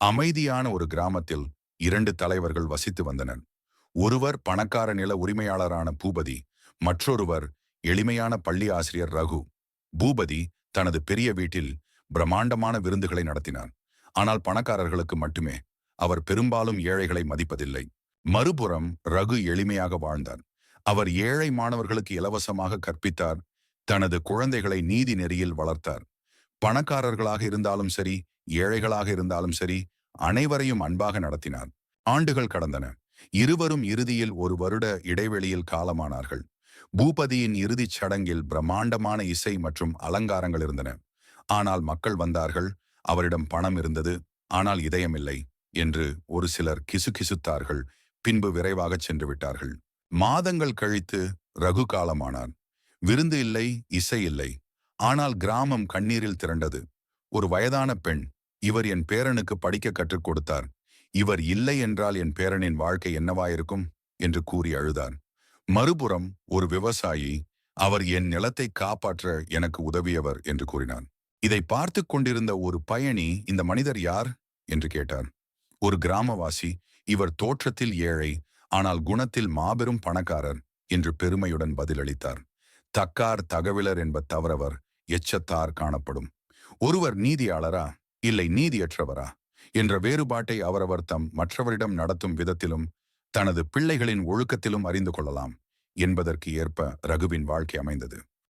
அமைதியான ஒரு கிராமத்தில் இரண்டு தலைவர்கள் வசித்து வந்தனர். ஒருவர் பணக்கார நில உரிமையாளரான பூபதி மற்றொருவர் எளிமையான பள்ளி ஆசிரியர் ரகு. பூபதி தனது பெரிய வீட்டில் பிரம்மாண்டமான விருந்துகளை நடத்தினார். ஆனால் பணக்காரர்களுக்கு மட்டுமே அவர் பெரும்பாலும் ஏழைகளை மதிப்பதில்லை. மறுபுறம் ரகு எளிமையாக வாழ்ந்தார். அவர் ஏழை மாணவர்களுக்கு இலவசமாக கற்பித்தார். தனது குழந்தைகளை நீதி நெறியில் வளர்த்தார். பணக்காரர்களாக இருந்தாலும் சரி ஏழைகளாக இருந்தாலும் சரி அனைவரையும் அன்பாக நடத்தினார். ஆண்டுகள் கடந்தன. இருவரும் இறுதியில் ஒரு வருட இடைவெளியில் காலமானார்கள். பூபதியின் இறுதிச் சடங்கில் பிரம்மாண்டமான இசை மற்றும் அலங்காரங்கள் இருந்தன. ஆனால் மக்கள் வந்தார்கள். அவரிடம் பணம் இருந்தது. ஆனால் இதயமில்லை என்று ஒரு சிலர் கிசுகிசுத்தார்கள். பின்பு விரைவாகச் சென்று விட்டார்கள். மாதங்கள் கழித்து ரகு காலமானார். விருந்து இல்லை இசை இல்லை. ஆனால் கிராமம் கண்ணீரில் திரண்டது. ஒரு வயதான பெண் இவர் என் பேரனுக்கு படிக்க கற்றுக் கொடுத்தார். இவர் இல்லை என்றால் என் பேரனின் வாழ்க்கை என்னவாயிருக்கும்? என்று கூறி அழுதார். மறுபுறம் ஒரு விவசாயி அவர் என் நிலத்தை காப்பாற்ற எனக்கு உதவியவர் என்று கூறினார் இதை பார்த்து கொண்டிருந்த ஒரு பயணி இந்த மனிதர் யார்? என்று கேட்டார். ஒரு கிராமவாசி இவர் தோற்றத்தில் ஏழை ஆனால் குணத்தில் மாபெரும் பணக்காரர் என்று பெருமையுடன் பதிலளித்தார். தக்கார் தகவலர் என்ப தவறவர் எச்சத்தார் காணப்படும். ஒருவர் நீதியாளரா? இல்லை நீதியற்றவரா? என்ற வேறுபாட்டை அவரவர் தம் மற்றவரிடம் நடத்தும் விதத்திலும் தனது பிள்ளைகளின் ஒழுக்கத்திலும் அறிந்து கொள்ளலாம் என்பதற்கு ஏற்ப ரகுவின் வாழ்க்கை அமைந்தது.